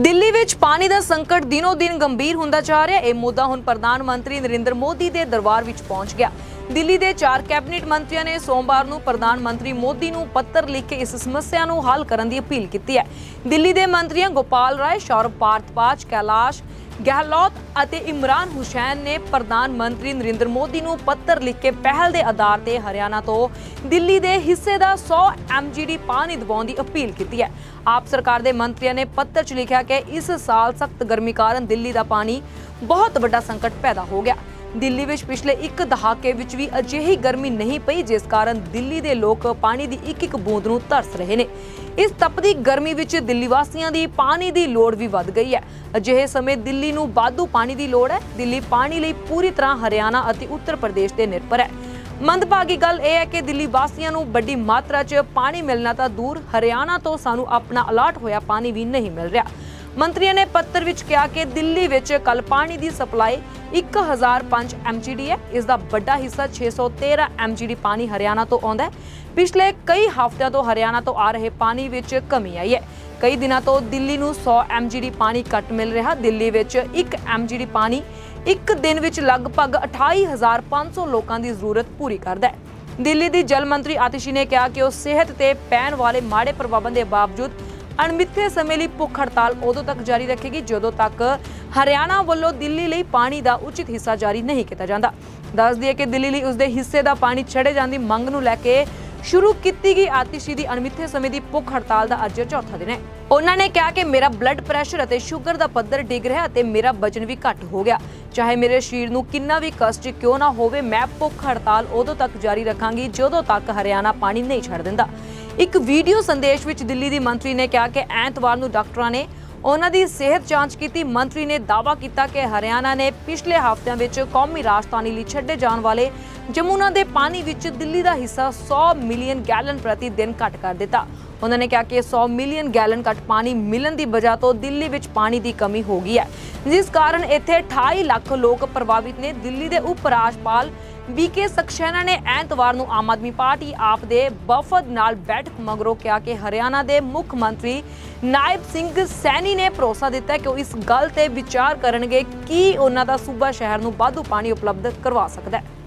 ਦਿੱਲੀ ਵਿੱਚ ਪਾਣੀ ਦਾ ਸੰਕਟ ਦਿਨੋ-ਦਿਨ ਗੰਭੀਰ ਹੁੰਦਾ ਜਾ ਰਿਹਾ ਇਹ ਮੁੱਦਾ ਹੁਣ ਪ੍ਰਧਾਨ ਮੰਤਰੀ ਨਰਿੰਦਰ ਮੋਦੀ ਦੇ ਦਰਬਾਰ ਵਿੱਚ ਪਹੁੰਚ ਗਿਆ। ਦਿੱਲੀ ਦੇ ਚਾਰ ਕੈਬਨਿਟ ਮੰਤਰੀਆਂ ਨੇ ਸੋਮਵਾਰ ਨੂੰ ਪ੍ਰਧਾਨ ਮੰਤਰੀ ਮੋਦੀ ਨੂੰ ਪੱਤਰ ਲਿਖ ਕੇ ਇਸ ਸਮੱਸਿਆ ਨੂੰ ਹੱਲ ਕਰਨ ਦੀ ਅਪੀਲ ਕੀਤੀ ਹੈ। ਦਿੱਲੀ ਦੇ ਮੰਤਰੀਆਂ ਗੋਪਾਲ ਰਾਏ, ਸ਼ੌਰਵ ਪਾਰਥਪਾਜ ਕੈਲਾਸ਼ ਗਹਿਲੋਤ ਅਤੇ ਇਮਰਾਨ ਹੁਸੈਨ ਨੇ ਪ੍ਰਧਾਨ ਮੰਤਰੀ ਨਰਿੰਦਰ ਮੋਦੀ ਨੂੰ ਪੱਤਰ ਲਿਖ ਕੇ ਪਹਿਲ ਦੇ ਆਧਾਰ ਤੇ ਹਰਿਆਣਾ ਤੋਂ ਦਿੱਲੀ ਦੇ ਹਿੱਸੇ ਦਾ 100 ਐਮਜੀਡੀ ਪਾਣੀ ਦਿਵਾਉਣ ਦੀ ਅਪੀਲ ਕੀਤੀ ਹੈ। ਆਪ ਸਰਕਾਰ ਦੇ ਮੰਤਰੀਆਂ ਨੇ ਪੱਤਰ 'ਚ ਲਿਖਿਆ ਕਿ ਇਸ ਸਾਲ ਸਖਤ ਗਰਮੀ ਕਾਰਨ ਦਿੱਲੀ ਦਾ ਪਾਣੀ ਬਹੁਤ ਵੱਡਾ ਸੰਕਟ ਪੈਦਾ ਹੋ ਗਿਆ। ਦਿੱਲੀ ਵਿੱਚ ਪਿਛਲੇ ਇੱਕ ਦਹਾਕੇ ਵਿੱਚ ਵੀ ਅਜਿਹੀ ਗਰਮੀ ਨਹੀਂ ਪਈ, ਜਿਸ ਕਾਰਨ ਦਿੱਲੀ ਦੇ ਲੋਕ ਪਾਣੀ ਦੀ ਇੱਕ ਇੱਕ ਬੂੰਦ ਨੂੰ ਤਰਸ ਰਹੇ ਨੇ। ਇਸ ਤਪਦੀ ਗਰਮੀ ਵਿੱਚ ਦਿੱਲੀ ਵਾਸੀਆਂ ਦੀ ਪਾਣੀ ਦੀ ਲੋੜ ਵੀ ਵੱਧ ਗਈ ਹੈ। ਅਜਿਹੇ ਸਮੇਂ ਦਿੱਲੀ ਨੂੰ ਵਾਧੂ ਪਾਣੀ ਦੀ ਲੋੜ ਹੈ। ਦਿੱਲੀ ਪਾਣੀ ਲਈ ਪੂਰੀ ਤਰ੍ਹਾਂ ਹਰਿਆਣਾ ਅਤੇ ਉੱਤਰ ਪ੍ਰਦੇਸ਼ ਤੇ ਨਿਰਭਰ ਹੈ। ਮੰਦਭਾਗੀ ਗੱਲ ਇਹ ਹੈ ਕਿ ਦਿੱਲੀ ਵਾਸੀਆਂ ਨੂੰ ਵੱਡੀ ਮਾਤਰਾ 'ਚ ਪਾਣੀ ਮਿਲਣਾ ਤਾਂ ਦੂਰ, ਹਰਿਆਣਾ ਤੋਂ ਸਾਨੂੰ ਆਪਣਾ ਅਲਰਟ ਹੋਇਆ ਪਾਣੀ ਵੀ ਨਹੀਂ ਮਿਲ ਰਿਹਾ। ਮੰਤਰੀਆਂ ਨੇ ਪੱਤਰ ਵਿੱਚ ਕਿਹਾ ਕਿ ਦਿੱਲੀ ਵਿੱਚ ਕੱਲ ਪਾਣੀ ਦੀ ਸਪਲਾਈ 1005 ਐਮਜੀਡੀ ਹੈ। ਇਸ ਦਾ ਵੱਡਾ ਹਿੱਸਾ 613 ਐਮਜੀਡੀ ਪਾਣੀ ਹਰਿਆਣਾ ਤੋਂ ਆਉਂਦਾ ਹੈ। ਪਿਛਲੇ ਕਈ ਹਫ਼ਤਿਆਂ ਤੋਂ ਹਰਿਆਣਾ ਤੋਂ ਆ ਰਹੇ ਪਾਣੀ ਵਿੱਚ ਕਮੀ ਆਈ ਹੈ। ਕਈ ਦਿਨਾਂ ਤੋਂ ਦਿੱਲੀ ਨੂੰ 100 ਐਮਜੀਡੀ ਪਾਣੀ ਘੱਟ ਮਿਲ ਰਿਹਾ। ਦਿੱਲੀ ਵਿੱਚ 1 ਐਮਜੀਡੀ ਪਾਣੀ ਇੱਕ ਦਿਨ ਵਿੱਚ ਲਗਭਗ 28500 ਲੋਕਾਂ ਦੀ ਜ਼ਰੂਰਤ ਪੂਰੀ ਕਰਦਾ ਹੈ। ਦਿੱਲੀ ਦੀ ਜਲ ਮੰਤਰੀ ਆਤਿਸ਼ੀ ਨੇ ਕਿਹਾ ਕਿ ਉਹ ਸਿਹਤ ਤੇ ਪੈਣ ਵਾਲੇ ਮਾੜੇ ਪ੍ਰਭਾਵਾਂ ਦੇ ਬਾਵਜੂਦ ਅਣਮਿੱਥੇ ਸਮੇਂ ਲਈ ਭੁੱਖ ਹੜਤਾਲ ਉਦੋਂ ਤੱਕ ਜਾਰੀ ਰੱਖੇਗੀ ਜਦੋਂ ਤੱਕ ਹਰਿਆਣਾ ਵੱਲੋਂ ਦਿੱਲੀ ਲਈ ਪਾਣੀ ਦਾ ਉਚਿਤ ਹਿੱਸਾ ਜਾਰੀ ਨਹੀਂ ਕੀਤਾ ਜਾਂਦਾ। ਦੱਸ ਦਈਏ ਕਿ ਦਿੱਲੀ ਲਈ ਉਸਦੇ ਹਿੱਸੇ ਦਾ ਪਾਣੀ ਛੜੇ ਜਾਣ ਦੀ ਮੰਗ ਨੂੰ ਲੈ ਕੇ ਸ਼ੁਰੂ ਕੀਤੀ ਗਈ ਆਤਿਸ਼ੀ ਦੀ ਅਣਮਿੱਥੇ ਸਮੇਂ ਦੀ ਭੁੱਖ ਹੜਤਾਲ ਦਾ ਅੱਜ ਚੌਥਾ ਦਿਨ ਹੈ। ਉਹਨਾਂ ਨੇ ਕਿਹਾ ਕਿ ਮੇਰਾ ਬਲੱਡ ਪ੍ਰੈਸ਼ਰ ਅਤੇ ਸ਼ੂਗਰ ਦਾ ਪੱਧਰ ਡਿੱਗ ਰਿਹਾ ਅਤੇ ਮੇਰਾ ਵਜਨ ਵੀ ਘੱਟ ਹੋ ਗਿਆ। ਚਾਹੇ ਮੇਰੇ ਸਰੀਰ ਨੂੰ ਕਿੰਨਾ ਵੀ ਕਸ਼ਟ ਕਿਉਂ ਨਾ ਹੋਵੇ, ਮੈਂ ਭੁੱਖ ਹੜਤਾਲ ਉਦੋਂ ਤੱਕ ਜਾਰੀ ਰੱਖਾਂਗੀ ਜਦੋਂ ਤੱਕ ਹਰਿਆਣਾ ਪਾਣੀ ਨਹੀਂ ਛੱਡ ਦਿੰਦਾ। ਇੱਕ ਵੀਡੀਓ ਸੰਦੇਸ਼ ਵਿੱਚ ਦਿੱਲੀ ਦੀ ਮੰਤਰੀ ਨੇ ਕਿਹਾ ਕਿ ਐਤਵਾਰ ਨੂੰ ਡਾਕਟਰਾਂ ਨੇ ਉਹਨਾਂ ਦੀ ਸਿਹਤ ਜਾਂਚ ਕੀਤੀ। ਮੰਤਰੀ ਨੇ ਦਾਅਵਾ ਕੀਤਾ ਕਿ ਹਰਿਆਣਾ ਨੇ ਪਿਛਲੇ ਹਫ਼ਤਿਆਂ ਵਿੱਚ ਕੌਮੀ ਰਾਜਧਾਨੀ ਲਈ ਛੱਡੇ ਜਾਣ ਵਾਲੇ ਜਮੁਨਾ ਦੇ ਪਾਣੀ ਵਿੱਚ ਦਿੱਲੀ ਦਾ ਹਿੱਸਾ 100 ਮਿਲੀਅਨ ਗੈਲਨ ਪ੍ਰਤੀ ਦਿਨ ਘੱਟ ਕਰ ਦਿੱਤਾ। ਉਹਨਾਂ ਨੇ ਕਿਹਾ ਕਿ 100 ਮਿਲੀਅਨ ਗੈਲਨ ਘੱਟ ਪਾਣੀ ਮਿਲਣ ਦੀ ਵਜ੍ਹਾ ਤੋਂ ਦਿੱਲੀ ਵਿੱਚ ਪਾਣੀ ਦੀ ਕਮੀ ਹੋ ਗਈ ਹੈ। ਜਿਸ ਕਾਰਨ ਇੱਥੇ 28 ਲੱਖ ਲੋਕ ਪ੍ਰਭਾਵਿਤ ਨੇ। ਦਿੱਲੀ ਦੇ ਉਪ ਰਾਜਪਾਲ ਬੀਕੇ ਸਖਸੈਨਾ ਨੇ ਐਤਵਾਰ ਨੂੰ ਆਮ ਆਦਮੀ ਪਾਰਟੀ ਆਪ ਦੇ ਵਫਦ ਨਾਲ ਬੈਠਕ ਮਗਰੋਂ ਕਿਹਾ ਕਿ ਹਰਿਆਣਾ ਦੇ ਮੁੱਖ ਮੰਤਰੀ ਨਾਇਬ ਸਿੰਘ ਸੈਣੀ ਨੇ ਭਰੋਸਾ ਦਿੱਤਾ ਕਿ ਉਹ ਇਸ ਗੱਲ ਤੇ ਵਿਚਾਰ ਕਰਨਗੇ ਕਿ ਉਹਨਾਂ ਦਾ ਸੂਬਾ ਸ਼ਹਿਰ ਨੂੰ ਵਾਧੂ ਪਾਣੀ ਉਪਲਬਧ ਕਰਵਾ ਸਕਦਾ ਹੈ।